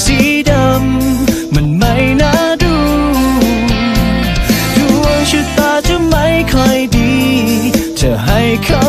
สีดำ มันไม่น่าดูดวงชะตาจะไม่ค่อยดี จะให้เขา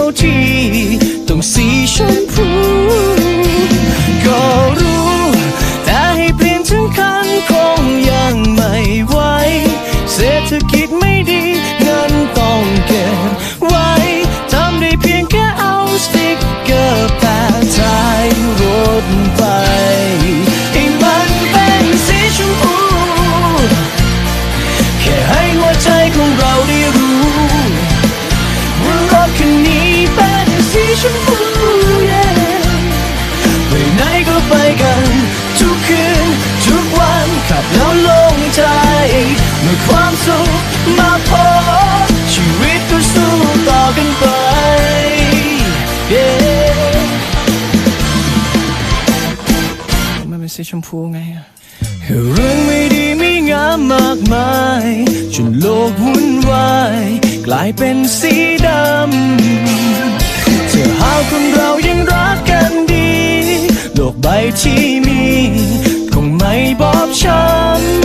ความสุขมาพอชีวิตก็สู้ต่อกันไป มันเป็นสีชมพูไงเรื่องไม่ดีไม่งามมากมายจนโลกวุ่นวาย กลายเป็นสีดำเธอหาคนเรายังรักกันดี โลกใบที่มี คงไม่บอบช้ำ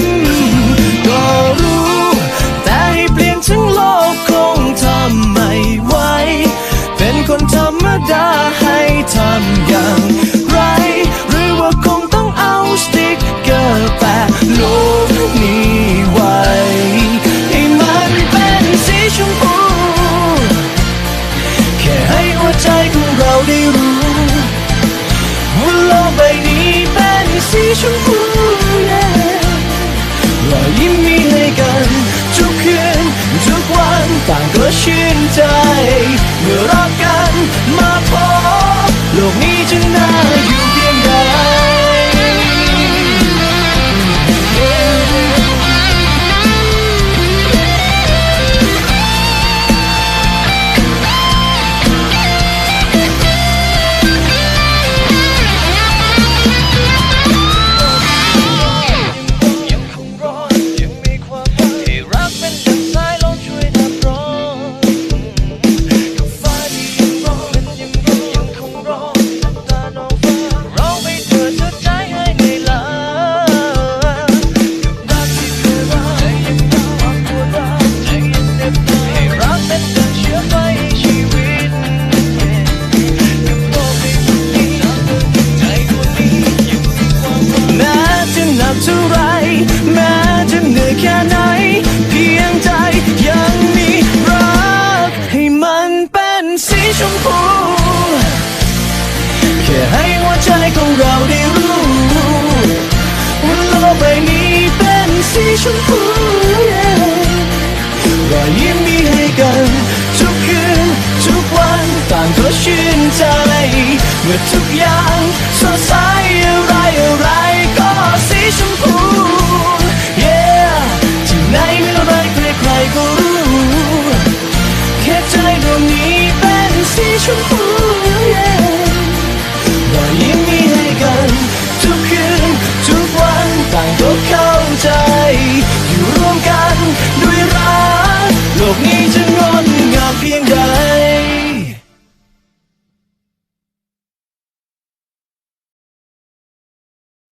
เมื่อรักกันมาพบโลกนี้ ต่างก็ชื่นใจ เมื่อทุกอย่างสดใสอะไรอะไรก็สีชมพู yeah ที่ไหนไม่ไรใครใครก็รู้ แค่ใจดวงนี้เป็นสีชมพู